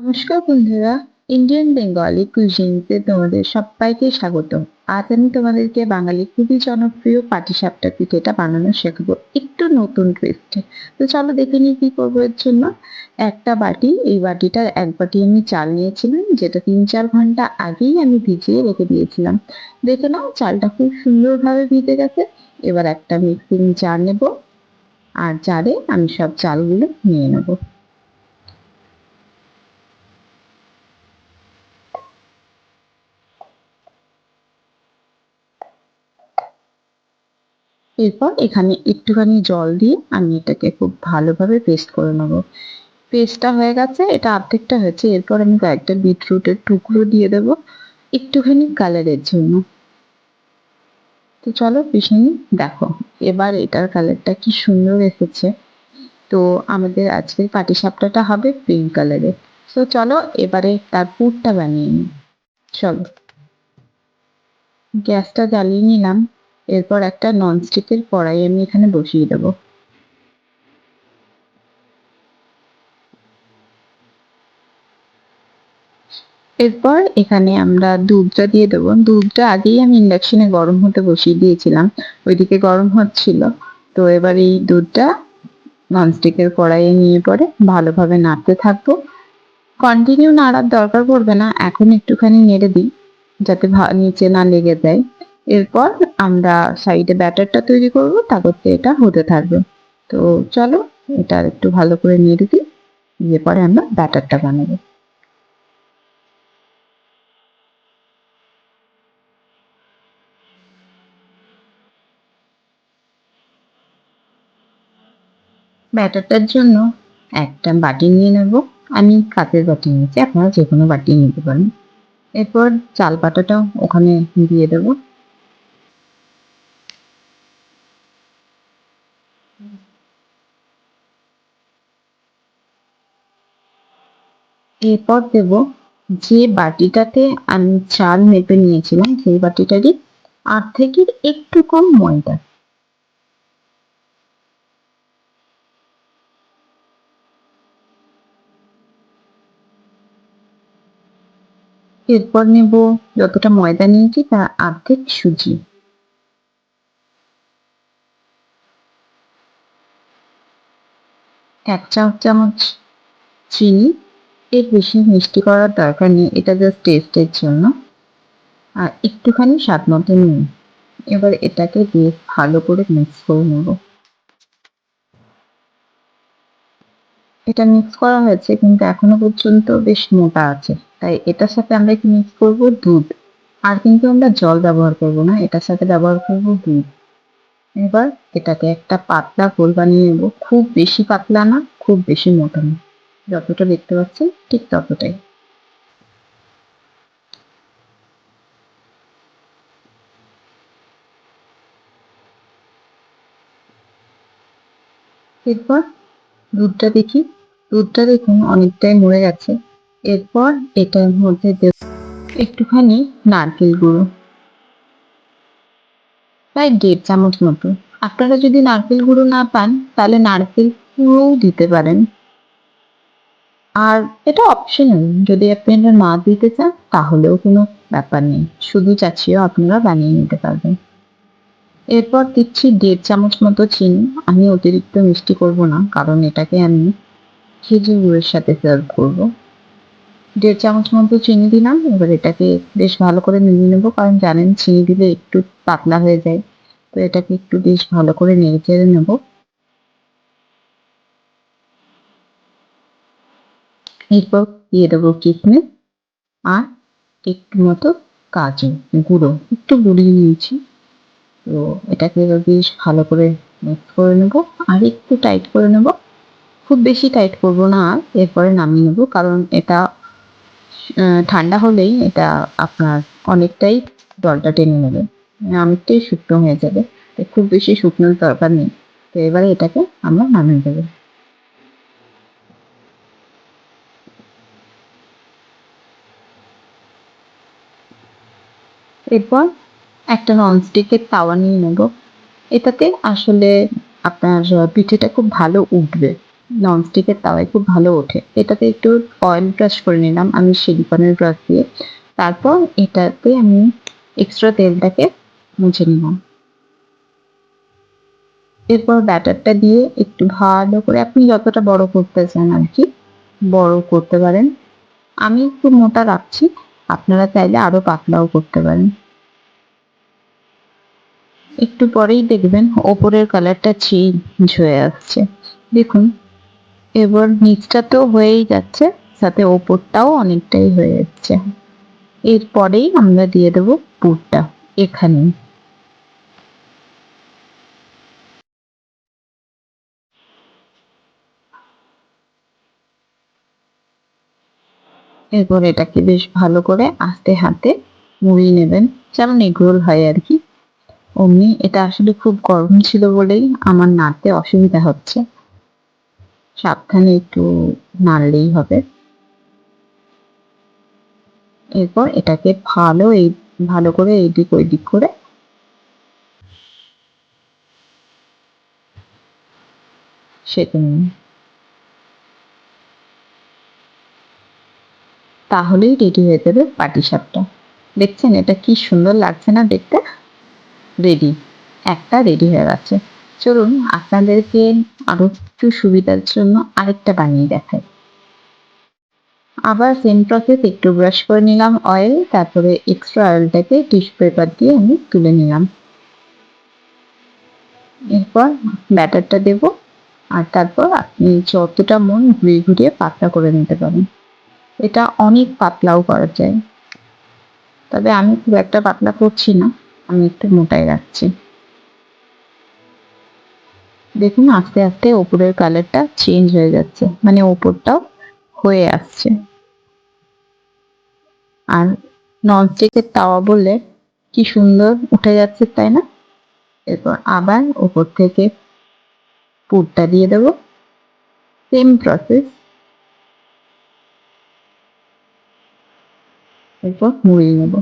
নমস্কার বন্ধুরা Indian Bengali কুজিনতে তোমাদের সবাইকে স্বাগত আজ আমি তোমাদেরকে বাঙালি খুবই জনপ্রিয় পাটি পাটিসাপটা পিঠেটা বানানো শেখাবো একটু নতুন টুইস্ট তো চলো দেখে নিই কি করব এর জন্য। একটা বাটি, এই বাটিটার এক বাটি আমি চাল নিয়েছিলাম, যেটা তিন চার ঘণ্টা আগেই আমি ভিজিয়ে রেখে দিয়েছিলাম। দেখে নাও, চালটা খুব সুন্দরভাবে ভিজে গেছে। এবার একটা মিক্সিং জার নেব, আর জারে আমি সব চালগুলো নিয়ে নেব। এরপর এখানে একটুখানি জল দিয়ে আমি এটাকে খুব ভালোভাবে পেস্ট করে নেব। পেস্টটা হয়ে গেছে, এটা অর্ধেকটা হয়েছে, এরপর আমি কয়েকটা বিটরুটের টুকরো দিয়ে দেব একটুখানি কালারের জন্য। তো চলো পিছনে দেখো, এবার এটার কালারটা কি সুন্দর এসেছে। তো আমাদের আজকের পাটিসাপটাটা হবে পিঙ্ক কালারের তো চলো এবারে তার পুরটা বানিয়ে নিই। চলো। গ্যাসটা জ্বালিয়ে নিলাম। এরপর একটা ননস্টিকের কড়াই আমি এখানে বসিয়ে দেব। এরপর এখানে আমরা দুধটা দিয়ে দেবো। দুধটা আগেই আমি ইন্ডাকশনে গরম হতে বসিয়ে দিয়েছিলাম, ওইদিকে গরম হচ্ছিল। তো এবার এই দুধটা ননস্টিকের কড়াইয়ে নিয়ে পরে ভালোভাবে নাড়তে থাকব। কন্টিনিউ নাড়ার দরকার পড়বে না, এখন একটুখানি নেড়ে দিই, যাতে নিচে না লেগে যায়। এরপর আমরা সাইডে ব্যাটারটা তৈরি করব, তারপর এটা হতে থাকবে। তো চলো, এটা একটু ভালো করে নিয়ে দিই, দিয়ে পরে আমরা ব্যাটারটা বানাবো। ব্যাটারটার জন্য একটা বাটি নিয়ে নেব। আমি কাঁচের বাটি নিয়েছি আপনারা যে কোনো বাটি নিতে পারেন। এরপর চাল পাটাটাও ওখানে দিয়ে দেবো। এরপর দেব যে বাটিটাতে আমি চাল মেপে নিয়েছিলাম, সেই বাটিটারই থেকে একটু কম ময়দা। এরপর নেব যতটা ময়দা নিয়েছি তার অর্ধেক সুজি। এক চা চামচ চিনি। এর বেশি মিষ্টি করার দরকার নেই, এটা জাস্ট টেস্টের জন্য। আর একটুখানি স্বাদ মতো নুন। এবার এটাকে বেশ ভালো করে মিক্স করে নেব। এটা মিক্স করা হয়েছে, কিন্তু এখনও পর্যন্ত বেশ মোটা আছে। তাই এটার সাথে আমরা কি মিক্স করব দুধ। আর কিন্তু আমরা জল ব্যবহার করব না, এটার সাথে ব্যবহার করব দুধ। এবার এটাকে একটা পাতলা গোল বানিয়ে নেব। খুব বেশি পাতলা না, খুব বেশি মোটা না। যতটা দেখতে পাচ্ছেন, ঠিক ততটাই। এরপর দুধটা দেখি। দুধটা দেখুন অনেকটাই মরে গেছে। এরপর এটার মধ্যে একটুখানি নারকেল গুঁড়ো। প্রায় দেড় চামচ মতো। আপনারা যদি নারকেল গুঁড়ো না পান, তাহলে নারকেল গুঁড়োও দিতে পারেন। আর এটা অপশনাল যদি আপনারা না দিতে চান, তাহলেও কোনো ব্যাপার নেই। শুধু চাচ্ছিও আপনারা বানিয়ে নিতে পারবেন। এরপর দিচ্ছি দেড় চামচ মতো চিনি। আমি অতিরিক্ত মিষ্টি করব না, কারণ এটাকে আমি খেজুর গুড়ের সাথে সার্ভ করব। দেড় চামচ মতো চিনি দিলাম। এবার এটাকে বেশ ভালো করে নিয়ে নেব, কারণ জানেন, চিনি দিলে একটু পাতলা হয়ে যায়। তো এটাকে একটু বেশ ভালো করে নেড়ে চেড়ে নেব। এরপর দিয়ে দেবো কিশমিশ আর একটু মতো কাজু গুঁড়ো, একটু গুঁড়িয়ে নিয়েছি। তো এটাকে বেশ ভালো করে মিক্স করে নেব আর একটু টাইট করে নেব। খুব বেশি টাইট করব না, এরপরে নামিয়ে নেব কারণ এটা ঠান্ডা হলেই এটা আপনার অনেকটাই জলটা টেনে নেবে। অনেকটাই শুকনো হয়ে যাবে। খুব বেশি শুকনোর দরকার নেই। তো এবারে এটাকে আমরা নামিয়ে দেবো। এরপর একটা ননস্টিকের তাওয়া নিয়ে নেব। এটাতে আসলে আপনার পিঠেটা খুব ভালো উঠবে। ননস্টিকের তাওয়ায় খুব ভালো ওঠে। এটাতে একটু অয়েল ব্রাশ করে নিলাম আমি সিলিকনের ব্রাশ দিয়ে। তারপর এটাতে আমি এক্সট্রা তেলটাকে মুছে নিলাম। এরপর ব্যাটারটা দিয়ে একটু ভালো করে আপনি যতটা বড় করতে চান আর কি, বড় করতে পারেন। আমি একটু মোটা রাখছি, আপনারা চাইলে আরও পাতলাও করতে পারেন। একটু পরেই দেখবেন ওপরের কালারটা চেঞ্জ হয়ে আসছে। দেখুন, এবার নিচটা তো হয়েই যাচ্ছে, সাথে ওপরটাও অনেকটাই হয়ে যাচ্ছে। এরপরেই আমরা দিয়ে দেবো পুরটা এখানে। এরপর এটাকে বেশ ভালো করে আস্তে হাতে মুড়িয়ে নেবেন, যেমন এগরোল হয় আর কি। অমনি, এটা আসলে খুব গরম ছিল বলেই আমার নাড়তে অসুবিধা হচ্ছে। সাবধানে একটু নাড়লেই হবে। এরপর এটাকে ভালো এই, ভালো করে এই দিক ওই দিক করে তাহলেই রেডি হয়ে যাবে পাটিসাপটা। দেখছেন, এটা কি সুন্দর লাগছে না দেখতে? রেডি একটা রেডি হয়ে গেছে। চলুন আপনাদেরকে আরও একটু সুবিধার জন্য আরেকটা বানিয়ে দেখাই। আবার সেম প্রসেস একটু ব্রাশ করে নিলাম অয়েল তারপরে এক্সট্রা অয়েলটাকে টিস্যু পেপার দিয়ে আমি তুলে নিলাম। এরপর ব্যাটারটা দেব, আর তারপর আপনি যতটা মন ঘুরিয়ে ঘুরিয়ে পাতলা করে নিতে পারেন। এটা অনেক পাতলাও করা যায়। তবে আমি খুব একটা পাতলা করছি না। আমি একটু মোটাই রাখছি। দেখুন, আস্তে আস্তে ওপরের কালারটা চেঞ্জ হয়ে যাচ্ছে। মানে ওপরটাও হয়ে আসছে। আর ননস্টিকের তাওয়া বললে কি সুন্দর উঠে যাচ্ছে, তাই না? এরপর আবার ওপর থেকে পুরটা দিয়ে দেব। সেম প্রসেস এরপর মুড়িয়ে নেব।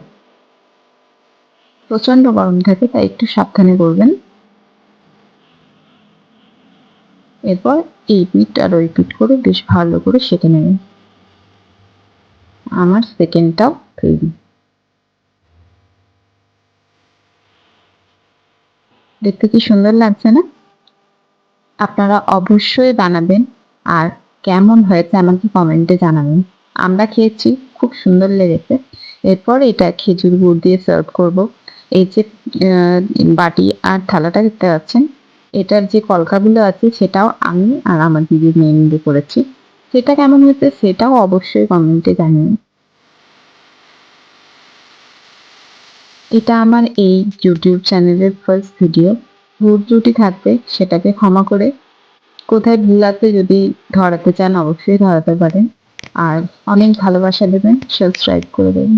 প্রচণ্ড গরম থাকে, তাই একটু সাবধানে করবেন। এরপর এই পিঠ আর ওই পিঠ করে বেশ ভালো করে সেঁকে নেবেন। আমার সেকেন্ডটাও তৈরি দেখতে কি সুন্দর লাগছে না? আপনারা অবশ্যই বানাবেন আর কেমন হয়েছে আমাকে কমেন্টে জানাবেন। আমরা খেয়েছি, খুব সুন্দর লেগেছে। এরপর এটা খেজুর গুড় দিয়ে সার্ভ করব। এই যে বাটি আর থালাটা দেখতে পাচ্ছেন, এটার যে কলকাগুলো আছে সেটাও আমি আর আমার দিদির মেয়ে করেছি। সেটা কেমন হয়েছে সেটাও অবশ্যই কমেন্টে জানিয়ে এটা আমার এই ইউটিউব চ্যানেলের ফার্স্ট ভিডিও ভুল ত্রুটি থাকবে সেটাকে ক্ষমা করে। কোথায় ভুল আছে যদি ধরাতে চান, অবশ্যই ধরাতে পারেন। আর অনেক ভালোবাসা দেবেন সাবস্ক্রাইব করে দেবেন।